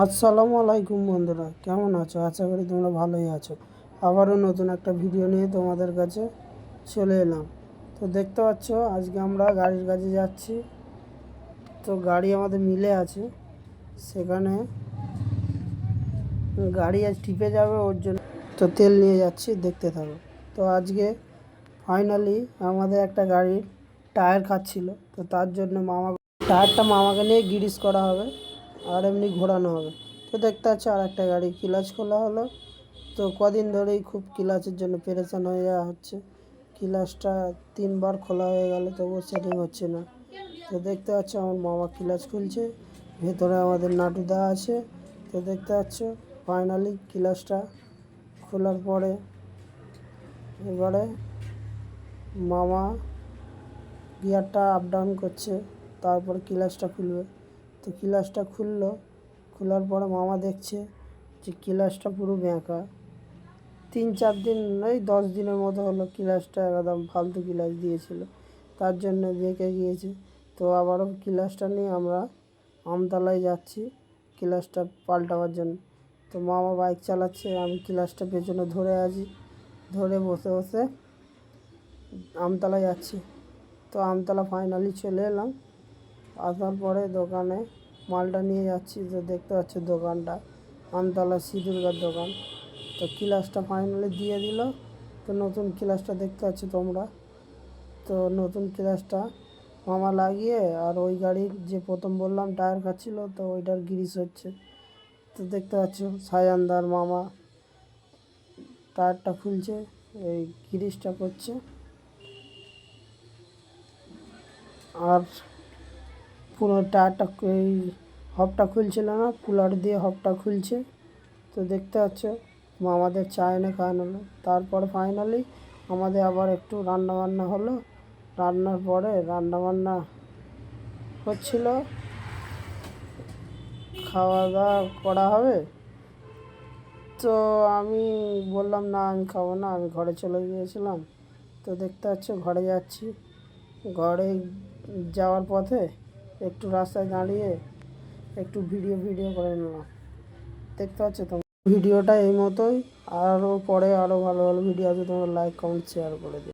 আসসালামু আলাইকুম বন্ধুরা, কেমন আছো? আশা করি তোমরা ভালোই আছো। আবারও নতুন একটা ভিডিও নিয়ে তোমাদের কাছে চলে এলাম। তো দেখতে পাচ্ছ, আজকে আমরা গাড়ির কাছে যাচ্ছি। তো গাড়ি আমাদের মিলে আছে। সেখানে গাড়ি আজ টিপে যাবে ওর জন্য। তো তেল নিয়ে যাচ্ছি, দেখতে থাকো। তো আজকে ফাইনালি আমাদের একটা গাড়ির টায়ার খাচ্ছিল। তো তার জন্য মামা টায়ারটা মামাকে নিয়ে গিরিস করা হবে। আর এমনি ঘোরানো হবে। তো দেখতে পাচ্ছ আর একটা গাড়ি ক্লাচ খোলা হলো। তো কদিন ধরেই খুব ক্লাচের জন্য পেরেশান হয়ে যাওয়া হচ্ছে। ক্লাচটা তিনবার খোলা হয়ে গেল, তবুও সেটিং হচ্ছে না। তো দেখতে পাচ্ছ আমার মামা ক্লাচ খুলছে। ভেতরে আমাদের নাটুদা আছে। তো দেখতে পাচ্ছ ফাইনালি ক্লাচটা খোলার পরে এবারে মামা গিয়ারটা আপ ডাউন করছে, তারপর ক্লাচটা খুলবে। তো ক্লাচটা খুললো। খোলার পরে মামা দেখছে যে ক্লাচটা পুরো ব্যাঁকা তিন চার দিন ওই দশ দিনের মতো হলো ক্লাচটা একদম ফালতু ক্লাচ দিয়েছিল। তার জন্য বেঁকে গিয়েছে। তো আবারও ক্লাচটা নিয়ে আমরা আমতলায় যাচ্ছি ক্লাচটা পাল্টাবার জন্য। তো মামা বাইক চালাচ্ছে, আমি ক্লাচটা পেছনে ধরে আছি, ধরে বসে বসে আমতলা যাচ্ছি। তো আমতলা ফাইনালি চলে এলাম। আসার পরে দোকানে মালটা নিয়ে যাচ্ছি তো দেখতে পাচ্ছ দোকানটা, আমতলা সিঁদুরগার দোকান। তো ক্লাসটা ফাইনালি দিয়ে দিল। তো নতুন ক্লাসটা দেখতে পাচ্ছ তোমরা। তো নতুন ক্লাসটা মামা লাগিয়ে আর ওই গাড়ির যে প্রথম বললাম টায়ার খাচ্ছিল, তো ওইটার গ্রিস হচ্ছে। তো দেখতে পাচ্ছ সায়ানদার মামা টায়ারটা খুলছে, এই গ্রিসটা করছে। আর পুরো টায়ারটা এই হবটা খুলছিল না, কুলার দিয়ে হবটা খুলছে। তো দেখতে পাচ্ছ আমাদের চা এনে খাওয়ানো হলো। তারপরে ফাইনালি আমাদের আবার একটু রান্না বান্না হলো। রান্নার পরে রান্না বান্না হচ্ছিল। খাওয়া দাওয়া করা হবে। তো আমি বললাম, না, আমি খাব না। আমি ঘরে চলে গিয়েছিলাম। তো দেখতে পাচ্ছ, ঘরে যাচ্ছি। ঘরে যাওয়ার পথে একটু রাস্তায় দাঁড়িয়ে একটু ভিডিও ভিডিও করে নিলাম। দেখতে পাচ্ছ তোমার ভিডিওটা এই মতোই। আরও পরে আরও ভালো ভালো ভিডিও আছে, তোমরা লাইক কমেন্ট শেয়ার করে দিও।